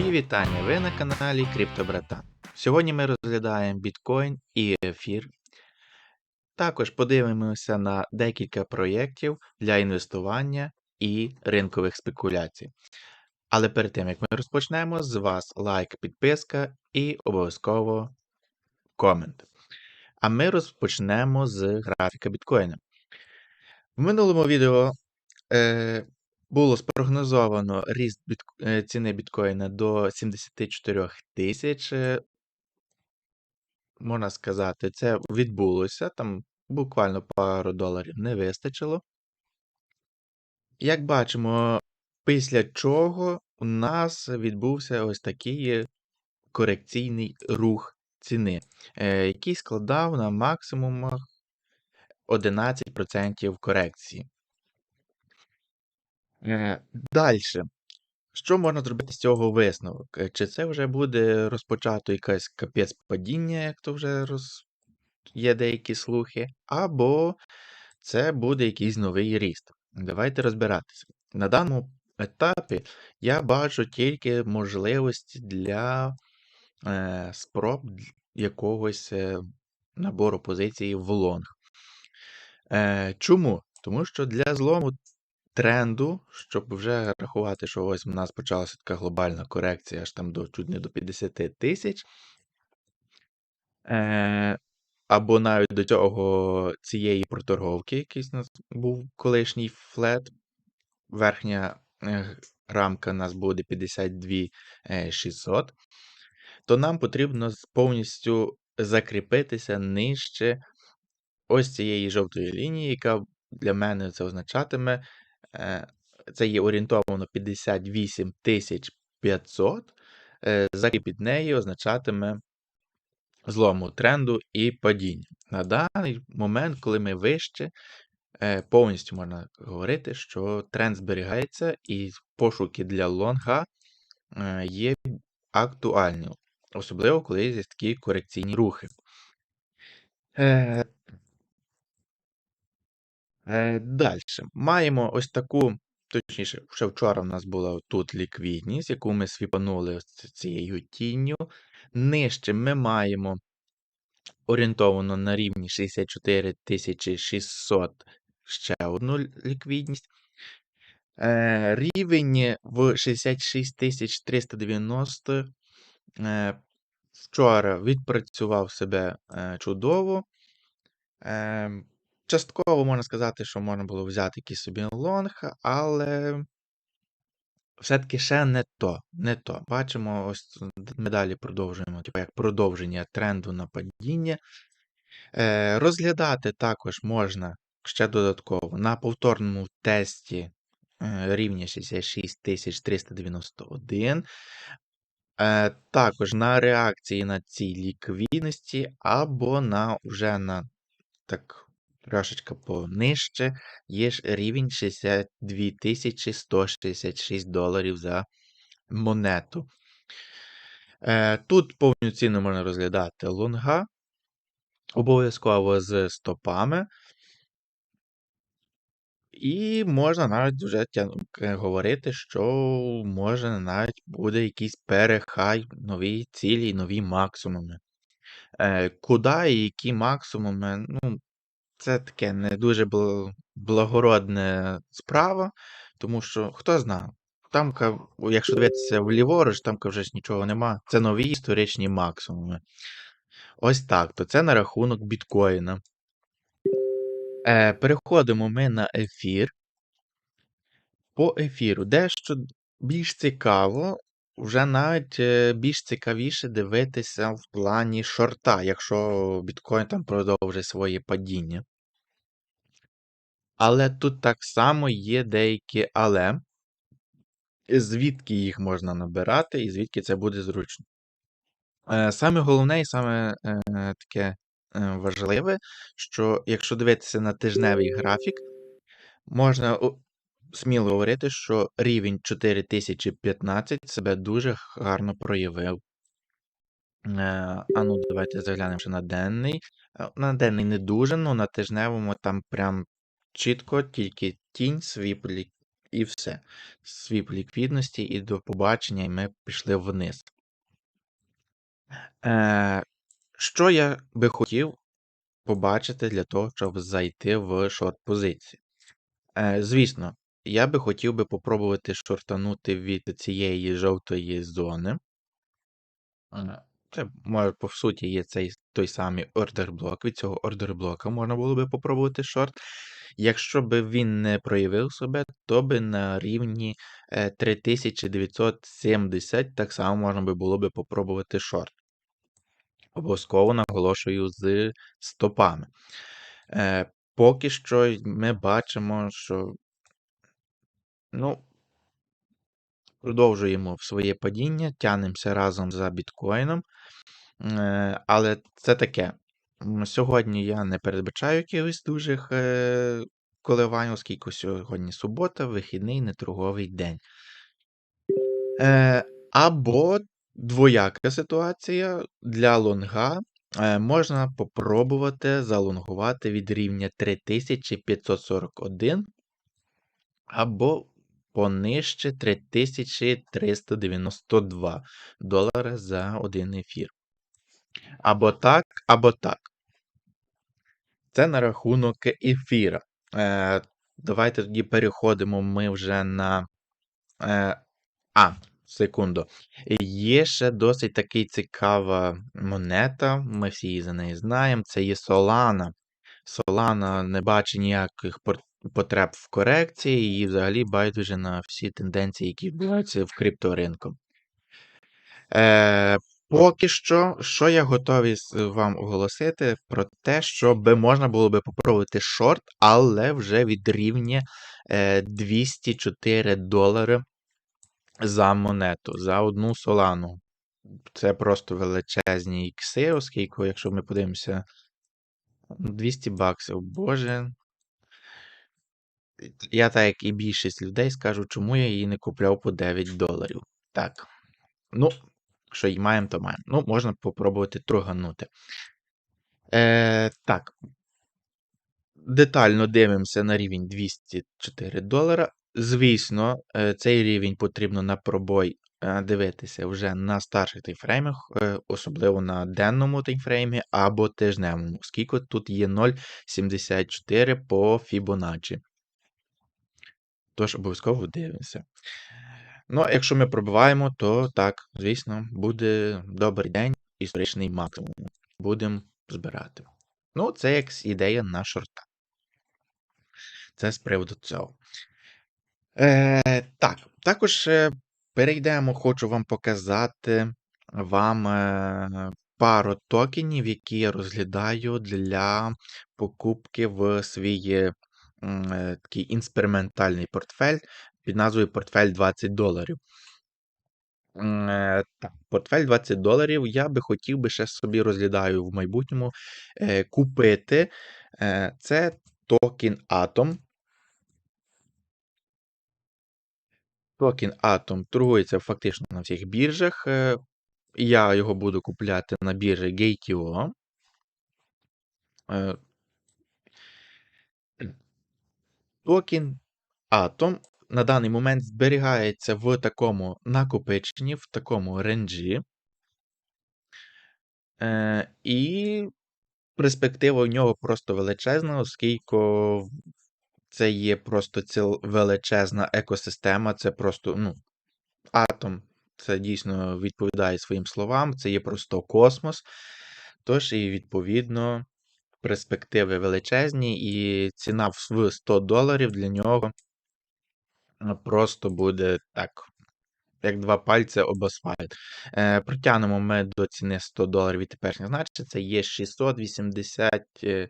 Мої вітання! Ви на каналі Криптобратан. Сьогодні ми розглядаємо біткоін і ефір. Також подивимося на декілька проєктів для інвестування і ринкових спекуляцій. Але перед тим, як ми розпочнемо, з вас лайк, підписка і обов'язково комент. А ми розпочнемо з графіка біткоїна. В минулому відео е, було спрогнозовано ріст бітк... е, ціни біткоїна до 74 тисяч. е, Можна сказати, це відбулося. Там буквально пару доларів не вистачило. Як бачимо, після чого у нас відбувся ось такий корекційний рух ціни, е, який складав на максимумах 11% корекції. Далі. Що можна зробити з цього висновок? Е, Чи це вже буде розпочато якась капець падіння, як то вже роз... є деякі слухи, або це буде якийсь новий ріст. Давайте розбиратися. На даному етапі я бачу тільки можливості для е, спроб якогось е, набору позицій в лонг. Е, чому? Тому що для злому тренду, щоб вже рахувати, що ось у нас почалася така глобальна корекція, аж там до чуть не до 50 тисяч. Е, або навіть до цього цієї проторговки, якийсь у нас був колишній флет. Верхня е, рамка у нас буде 52 е, 600, то нам потрібно повністю закріпитися нижче ось цієї жовтої лінії, яка для мене це означатиме, е, це є орієнтовано 58 500, е, закріп під нею означатиме злому тренду і падіння. На даний момент, коли ми вище, е, повністю можна говорити, що тренд зберігається і пошуки для лонга е, є актуальні, особливо коли є такі корекційні рухи. Е, Далі. Маємо ось таку, точніше, ще вчора в нас була тут ліквідність, яку ми свіпанули ось цією тінню. Нижче ми маємо орієнтовано на рівні 64 600 ще одну ліквідність. Е, рівень в 66 390 е, вчора відпрацював себе чудово. Частково можна сказати, що можна було взяти якийсь собі лонг, але все-таки ще не то. Не то. Бачимо, ось ми далі продовжуємо, типу як продовження тренду на падіння. Е, розглядати також можна ще додатково на повторному тесті е, рівня 66 391. Е, також на реакції на цій ліквідності, або на вже на так трошечки понижче, є ж рівень 62 166 доларів за монету. Е, тут повну ціну можна розглядати лонга, обов'язково з стопами. І можна навіть вже говорити, що може навіть буде якийсь перехай, нові цілі, нові максимуми. Е, куди і які максимуми, ну, це таке не дуже бл- благородна справа, тому що хто знає, там, якщо дивитися вліворуч, там вже ж нічого нема. Це нові історичні максимуми. Ось так, то це на рахунок біткоїна. Е, переходимо ми на ефір. По ефіру дещо більш цікаво, вже навіть е, більш цікавіше дивитися в плані шорта, якщо біткоін там продовжить своє падіння. Але тут так само є деякі але, звідки їх можна набирати і звідки це буде зручно. Е, Саме головне і саме е, таке важливе, що якщо дивитися на тижневий графік, можна сміло говорити, що рівень 4015 себе дуже гарно проявив. Е, А ну, давайте заглянемо ще на денний. Е, На денний не дуже, але на тижневому там прям чітко тільки тінь свіплі І все. Свіп ліквідності і до побачення, і ми пішли вниз. Е, Що я би хотів побачити для того, щоб зайти в шорт-позиції? Звісно, я би хотів би попробувати шортанути від цієї жовтої зони. Е, Це, може, по суті, є цей той самий ордер-блок. Від цього ордер-блока можна було би попробувати шорт. Якщо би він не проявив себе, то би на рівні е, 3970 так само можна би було би попробувати шорт. Обов'язково наголошую з стопами. Е, Поки що ми бачимо, що ну, продовжуємо своє падіння, тянемося разом за біткоїном. Е, Але це таке. Сьогодні я не передбачаю якихось дуже е, коливань, оскільки сьогодні субота, вихідний, неторговий день. Е, Або двояка ситуація для лонга. Можна попробувати залонгувати від рівня 3541 або понижче 3392 долари за один ефір. Або так, або так. Це на рахунок ефіра. Е, Давайте тоді переходимо ми вже на. Е, а, секунду. Є ще досить такий цікава монета. Ми всі її за неї знаємо. Це є Solana. Solana не бачить ніяких пор- потреб в корекції і взагалі байдуже на всі тенденції, які відбуваються в крипторинку. Е, поки що, що я готовий вам оголосити про те, щоб можна було би попробувати шорт, але вже від рівня е, 204 долари за монету, за одну солану. Це просто величезні ікси, оскільки, якщо ми подивимося, 200 баксів, боже. Я так як і більшість людей скажу, чому я її не купляв по 9 доларів. Так. Ну, що й маємо, то маємо. Ну, можна попробувати троганути. Е, так. Детально дивимося на рівень 204 долара. Звісно, е, цей рівень потрібно на пробой е, дивитися вже на старших таймфреймах, е, особливо на денному таймфреймі або тижневому, оскільки тут є 0,74 по Fibonacci. Тож обов'язково дивимося. Ну, а якщо ми пробиваємо, то так, звісно, буде добрий день, історичний максимум. Будемо збирати. Ну, це як ідея на шорта. Це з приводу цього. Е, так, також е, перейдемо, хочу вам показати вам е, пару токенів, які я розглядаю для покупки в свій такий інспериментальний портфель під назвою Портфель 20 доларів. Е, Так, портфель 20 доларів я би хотів би ще собі розглядаю в майбутньому е, купити. Е, Це токен Atom. Токен Atom торгується фактично на всіх біржах. Е, Я його буду купляти на біржі Gate.io. Е, Токен Atom на даний момент зберігається в такому накопиченні, в такому ренджі. Е, І перспектива у нього просто величезна, оскільки це є просто ціл величезна екосистема, це просто, ну, атом, це дійсно відповідає своїм словам, це є просто космос. Тож, і відповідно, перспективи величезні, і ціна в 100 доларів для нього е, просто буде так, як два пальця об асфальт. Е, Протягнемо ми до ціни 100 доларів і теперішніх значень, це є 680 е,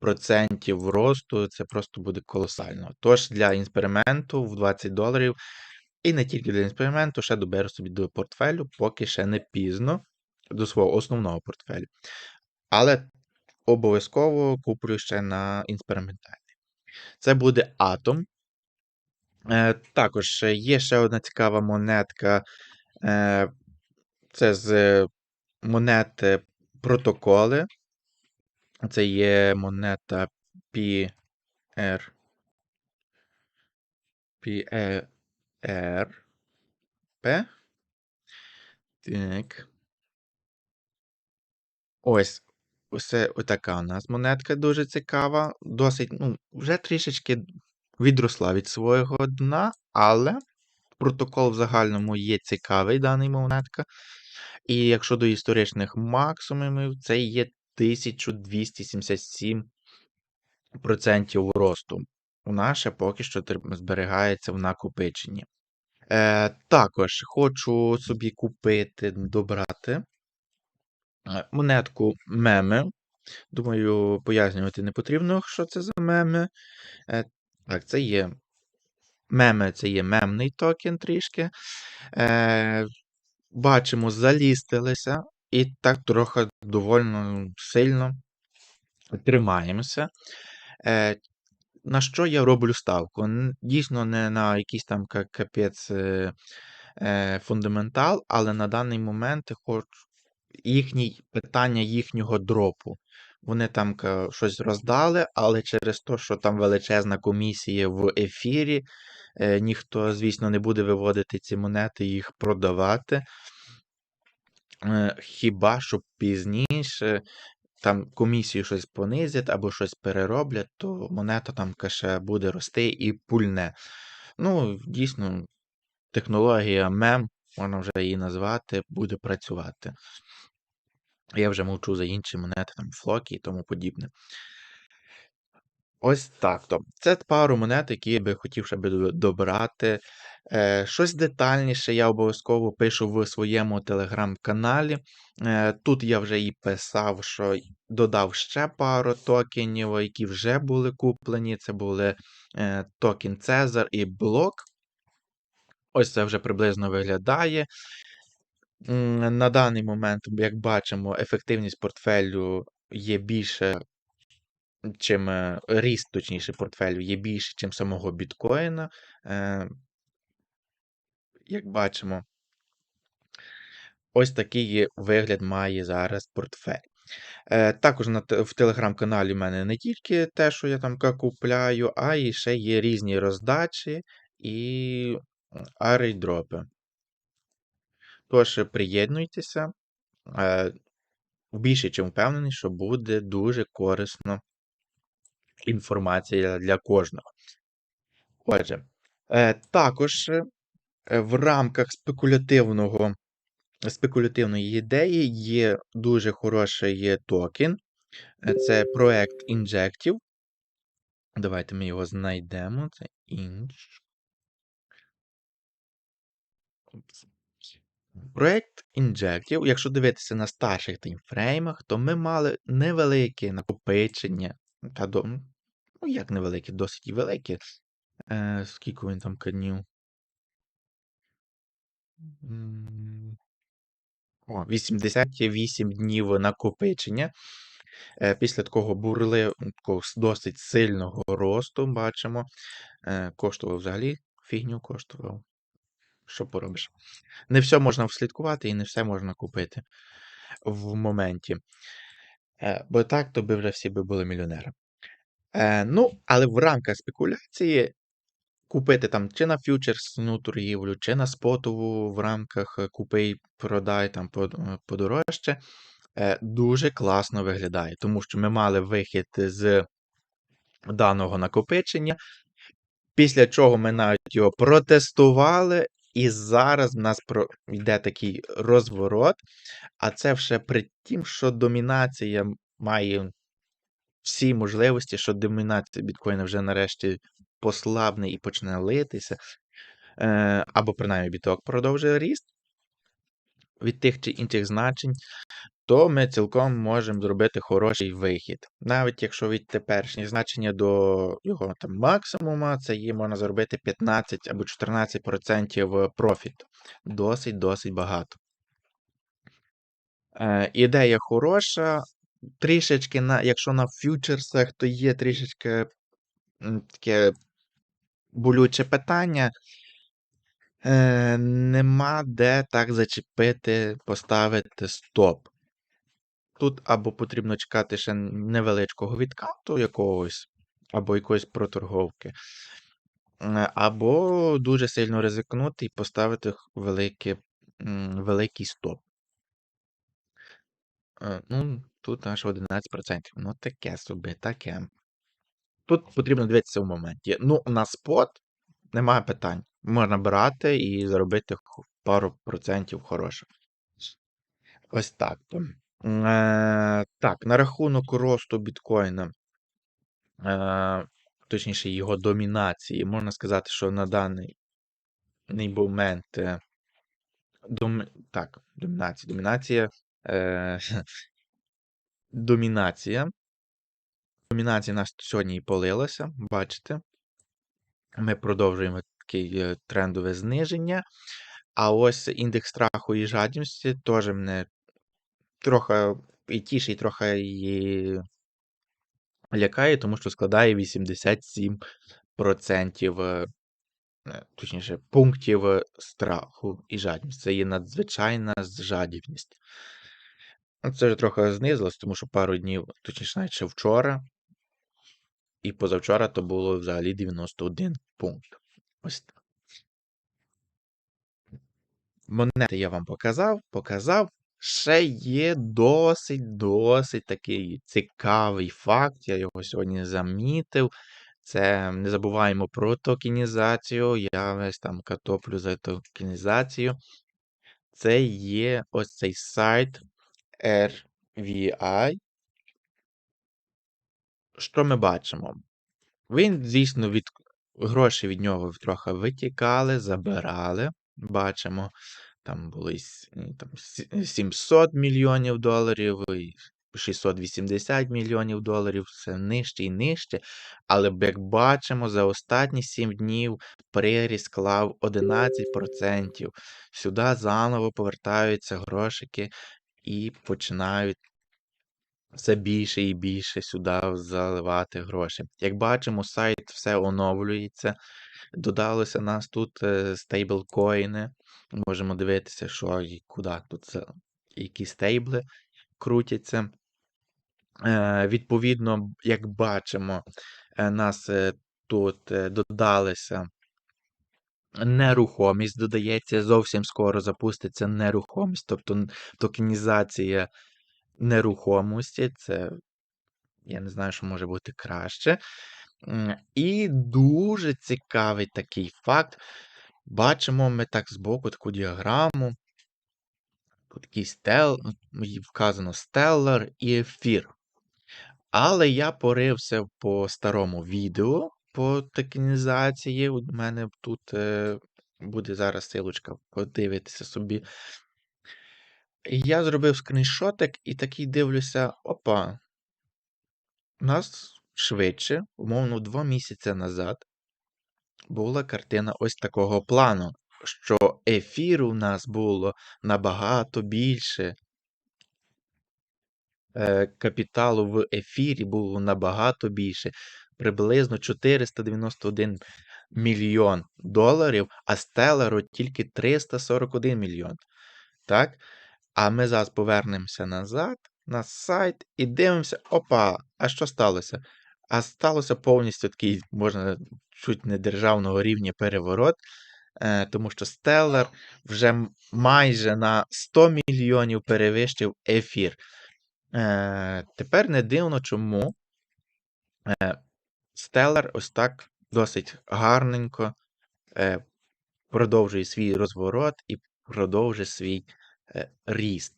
процентів росту, це просто буде колосально. Тож для експерименту в 20 доларів, і не тільки для експерименту, ще доберу собі до портфелю, поки ще не пізно, до свого основного портфелю. Але обов'язково куплю ще на експериментальний. Це буде Atom. Е, Також є ще одна цікава монетка. Е, Це з монети протоколи. Це є монета PR. P, R, Так. Ось. Ось отака у нас монетка дуже цікава. Досить, ну, вже трішечки відросла від свого дна, але протокол в загальному є цікавий даний монетка. І якщо до історичних максимумів, це є 1277% росту. У нас ще поки що зберігається в накопиченні. Е, Також хочу собі купити, добрати монетку меми. Думаю, пояснювати не потрібно, що це за меми. Е, Так, це є меми, це є мемний токен трішки. Е, Бачимо, залістилися і так трохи довольно сильно тримаємося. Е, На що я роблю ставку? Дійсно, не на якийсь там капець е, е, фундаментал, але на даний момент їхній питання їхнього дропу. Вони там щось роздали, але через те, що там величезна комісія в ефірі, е, ніхто, звісно, не буде виводити ці монети їх продавати. Е, хіба що пізніше там комісію щось понизять або щось перероблять, то монета там каже буде рости і пульне. Ну, дійсно, технологія мем, можна вже її назвати, буде працювати. Я вже мовчу за інші монети, там флоки і тому подібне. Ось так. то. Це пару монет, які я би хотів ще добрати. Е, Щось детальніше я обов'язково пишу в своєму телеграм-каналі. Е, Тут я вже і писав, що додав ще пару токенів, які вже були куплені. Це були е, токен Цезар і Блок. Ось це вже приблизно виглядає. На даний момент, як бачимо, ефективність портфелю є більше, чим е, ріст, точніше, портфелю є більше, чим самого біткоїна. Е, як бачимо, ось такий вигляд має зараз портфель. Е, також в телеграм-каналі в мене не тільки те, що я там купляю, а і ще є різні роздачі і арейдропи. Тож, приєднуйтеся. Більше чим впевнений, що буде дуже корисна інформація для кожного. Отже, е, також е, в рамках спекулятивного, спекулятивної ідеї є дуже хороший токен. Це проект Injective. Давайте ми його знайдемо. Це Inch. Проект Injective, якщо дивитися на старших таймфреймах, то ми мали невелике накопичення. Та до, Ну, як невелике, досить велике. Е, Скільки він там канів? О, 88 днів накопичення. Е, Після такого бурли такого досить сильного росту, бачимо. Е, Коштував взагалі фігню коштував. Що поробиш? Не все можна вслідкувати і не все можна купити в моменті. Е, Бо так, то би вже всі би були мільйонери. Е, Ну, але в рамках спекуляції купити там чи на фьючерсну торгівлю, чи на спотову в рамках е, купи продай там подорожче, дуже класно виглядає, тому що ми мали вихід з даного накопичення, після чого ми навіть його протестували, і зараз в нас йде такий розворот, а це вже при тім, що домінація має всі можливості, що домінація біткоїна вже нарешті послабне і почне литися, е, або принаймні біток продовжує ріст від тих чи інших значень, то ми цілком можемо зробити хороший вихід. Навіть якщо від теперішніх значення до його там максимума, це є можна зробити 15 або 14% профіту. Досить-досить багато. Е, Ідея хороша. Трішечки, на, якщо на фьючерсах, то є трішечки таке болюче питання. Е, Нема де так зачепити, поставити стоп. Тут або потрібно чекати ще невеличкого відкату якогось, або якоїсь проторговки. Або дуже сильно ризикнути і поставити м, великий стоп. Е, Ну, тут аж 11%. Ну, таке собі, таке. Тут потрібно дивитися в моменті. Ну, на спот немає питань. Можна брати і заробити пару процентів хороших. Ось так. то. Е, так, на рахунок росту біткоїна, е, точніше, його домінації, можна сказати, що на даний момент. е, Дом... Так, домінація. Домінація. Домінація. Домінація нас сьогодні і полилася, бачите. Ми продовжуємо таке трендове зниження. А ось індекс страху і жадібності теж мене трохи і тішить, трохи і лякає, тому що складає 87%, е, е, точніше, пунктів е, страху і жадібності. Це є надзвичайна жадібність. Ну, Це вже трохи знизилось, тому що пару днів, точніше, навіть вчора, і позавчора то було взагалі 91 пункт. Ось так. Монети я вам показав, показав. Ще є досить, досить такий цікавий факт. Я його сьогодні замітив. Це не забуваємо про токенізацію. Я весь там картоплю за токенізацію. Це є ось цей сайт RVI. Що ми бачимо? Він, звісно, від гроші від нього трохи витікали, забирали. Бачимо, там с- і там 700 мільйонів доларів, 680 мільйонів доларів, все нижче і нижче. Але як бачимо, за останні 7 днів приріст склав 11%. Сюди заново повертаються грошики і починають все більше і більше сюди заливати гроші. Як бачимо, сайт все оновлюється. Додалося нас тут е, стейблкоїни. Можемо дивитися, що і куди тут які стейбли крутяться. Е, Відповідно, як бачимо, е, нас тут додалися. Нерухомість додається, зовсім скоро запуститься нерухомість, тобто токенізація нерухомості. Це я не знаю, що може бути краще. І дуже цікавий такий факт. Бачимо ми так збоку таку діаграму. Такий стел, вказано Stellar і ефір. Але я порився по старому відео по токенізації. У мене тут е, буде зараз силочка, подивитися собі. Я зробив скріншотик і такий дивлюся: опа, у нас швидше, умовно, два місяці назад була картина ось такого плану, що ефіру у нас було набагато більше. е, Капіталу в ефірі було набагато більше, приблизно 491 мільйон доларів, а Stellar тільки 341 мільйон. Так? А ми зараз повернемося назад на сайт і дивимося, опа, а що сталося? А сталося повністю такий, можна чуть не державного рівня переворот, е, тому що Stellar вже майже на 100 мільйонів перевищив ефір. Е, тепер не дивно, чому е, Stellar ось так досить гарненько продовжує свій розворот і продовжує свій ріст.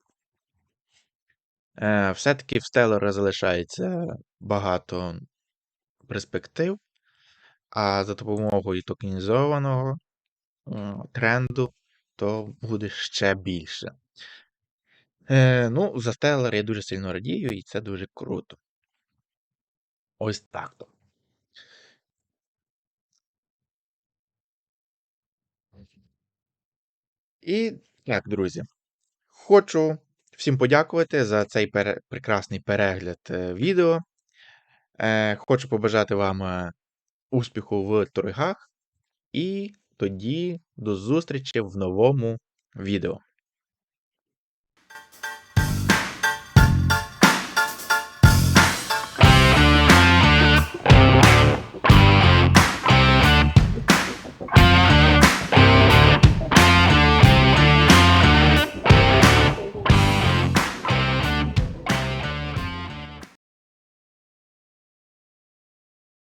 Е, Все-таки в Stellar залишається багато перспектив, а за допомогою токенізованого е, тренду то буде ще більше. Е, Ну, за Stellar я дуже сильно радію, і це дуже круто. Ось так. І так, друзі, хочу всім подякувати за цей пере- прекрасний перегляд е, відео. Е, Хочу побажати вам е, успіху в торгах, і тоді до зустрічі в новому відео.